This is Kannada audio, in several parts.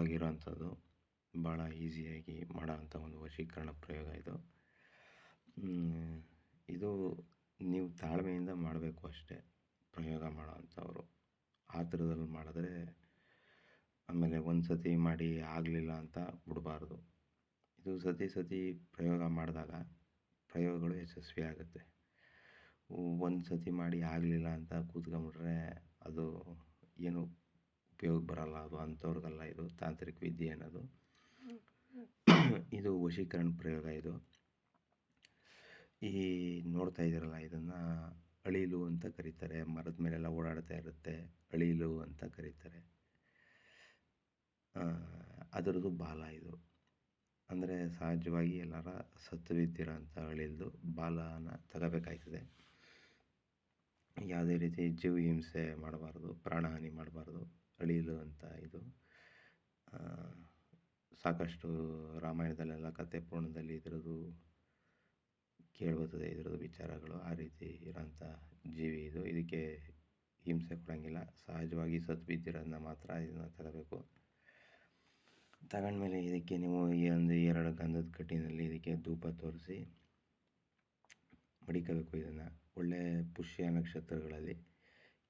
ಸುಲಭವಾಗಿರೋವಂಥದ್ದು ಭಾಳ ಈಸಿಯಾಗಿ ಮಾಡೋವಂಥ ಒಂದು ವಶೀಕರಣ ಪ್ರಯೋಗ ಇದು. ಇದು ನೀವು ತಾಳ್ಮೆಯಿಂದ ಮಾಡಬೇಕು ಅಷ್ಟೇ ಪ್ರಯೋಗ ಮಾಡೋವಂಥವ್ರು. ಥರದಲ್ಲಿ ಮಾಡಿದ್ರೆ ಆಮೇಲೆ ಒಂದು ಸತಿ ಮಾಡಿ ಆಗಲಿಲ್ಲ ಅಂತ ಬಿಡಬಾರ್ದು. ಇದು ಸತಿ ಸತಿ ಪ್ರಯೋಗ ಮಾಡಿದಾಗ ಪ್ರಯೋಗಗಳು ಯಶಸ್ವಿ ಆಗುತ್ತೆ. ಒಂದು ಸತಿ ಮಾಡಿ ಆಗಲಿಲ್ಲ ಅಂತ ಕೂತ್ಕೊಂಬಿಟ್ರೆ ಅದು ಏನು ಉಪಯೋಗ ಬರಲ್ಲ. ಅದು ಅಂಥವ್ರಿಗಲ್ಲ ಇದು ತಾಂತ್ರಿಕ ವಿದ್ಯೆ ಅನ್ನೋದು. ಇದು ವಶೀಕರಣ ಪ್ರಯೋಗ ಇದು. ಈ ನೋಡ್ತಾ ಇದ್ದೀರಲ್ಲ ಇದನ್ನು ಅಳಿಲು ಅಂತ ಕರೀತಾರೆ. ಮರದ ಮೇಲೆಲ್ಲ ಓಡಾಡ್ತಾ ಇರುತ್ತೆ ಅಳಿಲು ಅಂತ ಕರೀತಾರೆ. ಅದರದು ಅದರದ್ದು ಬಾಲ ಇದು. ಅಂದರೆ ಸಹಜವಾಗಿ ಎಲ್ಲರ ಸತ್ತು ಬಿದ್ದಿರೋಂಥ ಅಳಿಲ್ದು ಬಾಲನ ತಗೋಬೇಕಾಯ್ತದೆ. ಯಾವುದೇ ರೀತಿ ಜೀವ ಹಿಂಸೆ ಮಾಡಬಾರ್ದು ಪ್ರಾಣಹಾನಿ ಮಾಡಬಾರ್ದು. ಅಳಿಲು ಅಂತ ಇದು. ಸಾಕಷ್ಟು ರಾಮಾಯಣದಲ್ಲೆಲ್ಲ ಕಥೆ ಪೂರ್ಣದಲ್ಲಿ ಇದರದ್ದು ಕೇಳ್ಬೋದು ಇದರದ್ದು ವಿಚಾರಗಳು ಆ ರೀತಿ ಇರೋಂಥ ಜೀವಿ ಇದು. ಇದಕ್ಕೆ ಹಿಂಸೆ ಕೊಡೋಂಗಿಲ್ಲ. ಸಹಜವಾಗಿ ಸತ್ತು ಬಿದ್ದಿರೋದನ್ನ ಮಾತ್ರ ಇದನ್ನು ತಗೋಬೇಕು. ತಗೊಂಡ್ಮೇಲೆ ಇದಕ್ಕೆ ನೀವು ಈ ಒಂದು ಎರಡು ಗಂಧದ ಕಟ್ಟಿನಲ್ಲಿ ಇದಕ್ಕೆ ಧೂಪ ತೋರಿಸಿ ಮಡಿಕೋಬೇಕು ಇದನ್ನು. ಒಳ್ಳೆ ಪುಷ್ಯ ನಕ್ಷತ್ರಗಳಲ್ಲಿ.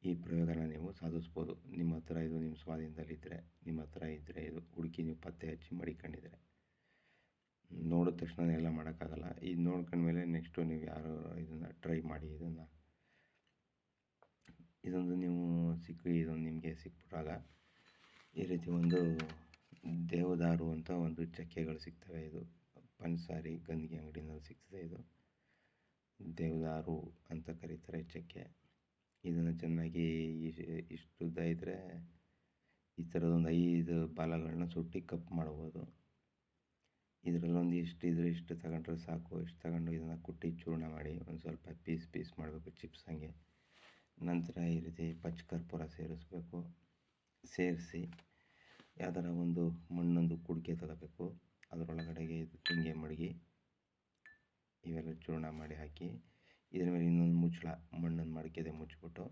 ಈ ಪ್ರಯೋಗನ ನೀವು ಸಾಧಿಸ್ಬೋದು. ನಿಮ್ಮ ಹತ್ರ ಇದು ನಿಮ್ಮ ಸ್ವಾಧೀನದಲ್ಲಿದ್ದರೆ ನಿಮ್ಮ ಹತ್ರ ಇದ್ದರೆ ಇದು ಹುಡುಕಿ ನೀವು ಪತ್ತೆ ಹಚ್ಚಿ ಮಡಿಕೊಂಡಿದ್ರೆ. ನೋಡಿದ ತಕ್ಷಣ ಎಲ್ಲ ಮಾಡೋಕ್ಕಾಗಲ್ಲ. ಇದು ನೋಡ್ಕೊಂಡ್ಮೇಲೆ ನೆಕ್ಸ್ಟು ನೀವು ಯಾರು ಇದನ್ನು ಟ್ರೈ ಮಾಡಿ ಇದನ್ನು. ಇದೊಂದು ನೀವು ಸಿಕ್ಕಿ ಇದೊಂದು ನಿಮಗೆ ಸಿಕ್ಬಿಟ್ಟಾಗ ಈ ರೀತಿ ಒಂದು ದೇವದಾರು ಅಂತ ಒಂದು ಚಕ್ಕೆಗಳು ಸಿಗ್ತವೆ. ಇದು ಪಂಚಸಾರಿ ಗಂದಿಗೆ ಅಂಗಡಿನಲ್ಲಿ ಸಿಗ್ತದೆ ಇದು. ದೇವದಾರು ಅಂತ ಕರೀತಾರೆ ಚಕ್ಕೆ. ಇದನ್ನು ಚೆನ್ನಾಗಿ ಇಷ್ಟು ಉದ್ದ ಇದ್ದರೆ ಈ ಥರದೊಂದು ಐದು ಬಾಲಗಳನ್ನ ಸುಟ್ಟು ಕಪ್ ಮಾಡ್ಬೋದು. ಇದರಲ್ಲೊಂದು ಇಷ್ಟು ಇದ್ರೆ ಇಷ್ಟು ತಗೊಂಡ್ರೆ ಸಾಕು, ಇಷ್ಟು ತಗೊಂಡು ಇದನ್ನು ಕುಟ್ಟಿ ಚೂರ್ಣ ಮಾಡಿ ಒಂದು ಸ್ವಲ್ಪ ಪೀಸ್ ಪೀಸ್ ಮಾಡಬೇಕು ಚಿಪ್ಸ್ ಹಂಗೆ. ನಂತರ ಈ ರೀತಿ ಪಚ್ಚ ಕರ್ಪೂರ ಸೇರಿಸ್ಬೇಕು. ಸೇರಿಸಿ ಯಾವ್ದಾರ ಒಂದು ಮಣ್ಣೊಂದು ಕುಡಿಕೆ ತಗೋಬೇಕು. ಅದರೊಳಗಡೆಗೆ ಇದು ತಿಂಗೆ ಮಡಗಿ ಇವೆಲ್ಲ ಚೂರ್ಣ ಮಾಡಿ ಹಾಕಿ ಇದ್ರ ಮೇಲೆ ಇನ್ನೊಂದು ಮುಚ್ಚಳ, ಮಣ್ಣನ್ನು ಮಡಕೆದೆ ಮುಚ್ಚಿಬಿಟ್ಟು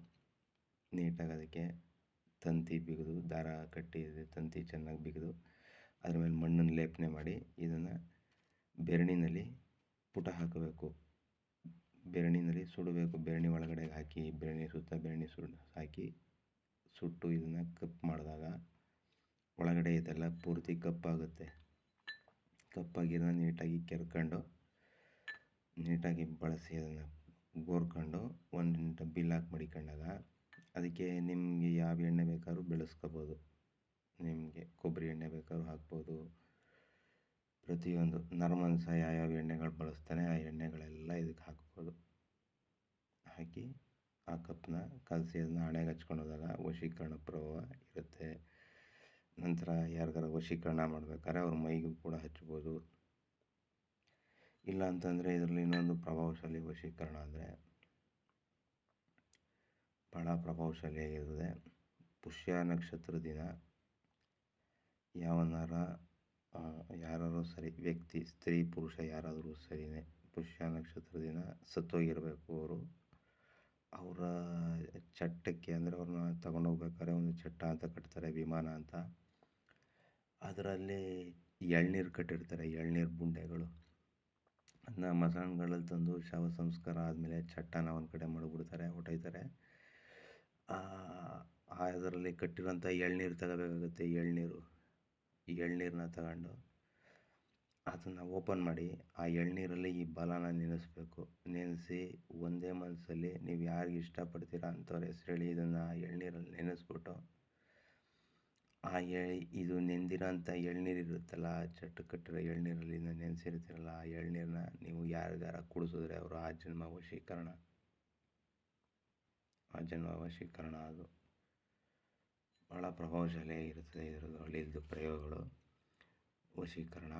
ನೀಟಾಗಿ ಅದಕ್ಕೆ ತಂತಿ ಬಿಗಿದು, ದಾರ ಕಟ್ಟಿ ತಂತಿ ಚೆನ್ನಾಗಿ ಬಿಗಿದು ಅದ್ರ ಮೇಲೆ ಮಣ್ಣನ್ನು ಲೇಪನೆ ಮಾಡಿ ಇದನ್ನು ಬೆರಣಿನಲ್ಲಿ ಪುಟ ಹಾಕಬೇಕು. ಬೆರಣಿನಲ್ಲಿ ಸುಡಬೇಕು. ಬೆರಣಿ ಒಳಗಡೆ ಹಾಕಿ, ಬೆರಣಿ ಸುತ್ತ ಬೆರಣಿ ಸುಡ್, ಹಾಕಿ ಸುಟ್ಟು ಇದನ್ನು ಕಪ್ ಮಾಡಿದಾಗ ಒಳಗಡೆ ಇದೆಲ್ಲ ಪೂರ್ತಿ ಕಪ್ಪಾಗುತ್ತೆ. ಕಪ್ಪಾಗಿ ಇದನ್ನು ನೀಟಾಗಿ ಕೆರ್ಕೊಂಡು ನೀಟಾಗಿ ಬಳಸಿ ಅದನ್ನು ಗೋರ್ಕೊಂಡು ಒಂದು ಹಾಕಿ ಮಡಿಕೊಂಡಾಗ ಅದಕ್ಕೆ ನಿಮಗೆ ಯಾವ ಎಣ್ಣೆ ಬೇಕಾದ್ರೂ ಬೆಳೆಸ್ಕೋಬೋದು. ನಿಮಗೆ ಕೊಬ್ಬರಿ ಎಣ್ಣೆ ಬೇಕಾದ್ರೂ ಹಾಕ್ಬೋದು. ಪ್ರತಿಯೊಂದು ನರಮಾಂಸ ಯಾವ್ಯಾವ ಎಣ್ಣೆಗಳು ಬಳಸ್ತಾನೆ ಆ ಎಣ್ಣೆಗಳೆಲ್ಲ ಇದಕ್ಕೆ ಹಾಕ್ಬೋದು. ಹಾಕಿ ಆ ಕಪ್ಪನ್ನ ಕಲಸಿ ಅದನ್ನ ಹಣೆಗೆ ಹಚ್ಕೊಂಡು ಹೋದಾಗ ವಶೀಕರಣ ಪ್ರಭಾವ ಇರುತ್ತೆ. ನಂತರ ಯಾರಿಗಾರ ವಶೀಕರಣ ಮಾಡ್ಬೇಕಾದ್ರೆ ಅವ್ರ ಮೈಗೂ ಕೂಡ ಹಚ್ಬೋದು. ಇಲ್ಲ ಅಂತಂದರೆ ಇದರಲ್ಲಿ ಇನ್ನೊಂದು ಪ್ರಭಾವಶಾಲಿ ವಶೀಕರಣ ಅಂದರೆ ಭಾಳ ಪ್ರಭಾವಶಾಲಿಯಾಗಿರ್ತದೆ ಪುಷ್ಯ ನಕ್ಷತ್ರ ದಿನ. ಯಾವನಾರ ಯಾರಾದರೂ ಸರಿ, ವ್ಯಕ್ತಿ, ಸ್ತ್ರೀ, ಪುರುಷ ಯಾರಾದರೂ ಸರಿನೇ ಪುಷ್ಯ ನಕ್ಷತ್ರ ದಿನ ಸತ್ತೋಗಿರಬೇಕು ಅವರು. ಅವರ ಚಟ್ಟಕ್ಕೆ ಅಂದರೆ ಅವ್ರನ್ನ ತಗೊಂಡೋಗ್ಬೇಕಾದ್ರೆ ಒಂದು ಚಟ್ಟ ಅಂತ ಕಟ್ತಾರೆ, ವಿಮಾನ ಅಂತ. ಅದರಲ್ಲಿ ಎಳ್ನೀರು ಕಟ್ಟಿರ್ತಾರೆ, ಎಳ್ನೀರು ಬುಂಡೆಗಳು. ಅದನ್ನ ಮಸಾಣಗಳಲ್ಲಿ ತಂದು ಶವ ಸಂಸ್ಕಾರ ಆದಮೇಲೆ ಚಟ್ಟನ ಒಂದು ಕಡೆ ಮಡಗ್ಬಿಡ್ತಾರೆ ಆ ಅದರಲ್ಲಿ ಕಟ್ಟಿರೋಂಥ ಎಳ್ನೀರು ತಗೋಬೇಕಾಗುತ್ತೆ, ಎಳ್ನೀರು. ಎಳ್ನೀರನ್ನ ತಗೊಂಡು ಅದನ್ನು ಓಪನ್ ಮಾಡಿ, ಆ ಎಳ್ನೀರಲ್ಲಿ ಈ ಬಲನ ನೆನೆಸ್ಬೇಕು. ನೆನೆಸಿ ಒಂದೇ ಮನಸ್ಸಲ್ಲಿ ನೀವು ಯಾರಿಗೆ ಇಷ್ಟಪಡ್ತೀರ ಅಂಥವ್ರ ಹೆಸ್ರು ಹೇಳಿ ಇದನ್ನು ಎಳ್ನೀರಲ್ಲಿ ನೆನೆಸ್ಬಿಟ್ಟು ಆ ಎಳೆ, ಇದು ನೆಂದಿರೋಂಥ ಎಳ್ನೀರು ಇರುತ್ತಲ್ಲ ಚಟ್ಟು ಕಟ್ಟಿರೋ ಎಳ್ನೀರಲ್ಲಿ ನೆನೆಸಿರ್ತೀರಲ್ಲ, ಆ ಎಳ್ನೀರನ್ನ ನೀವು ಯಾರಿಗಾರ ಕುಡಿಸಿದ್ರೆ ಅವರು ಆ ಜನ್ಮ ವಶೀಕರಣ ಆ ಜನ್ಮ ವಶೀಕರಣ ಅದು. ಭಾಳ ಪ್ರಭಾವಶಾಲಿಯಾಗಿರುತ್ತದೆ ಇದರದ್ದು ಹಳ್ಳಿದು ಪ್ರಯೋಗಗಳು. ವಶೀಕರಣ.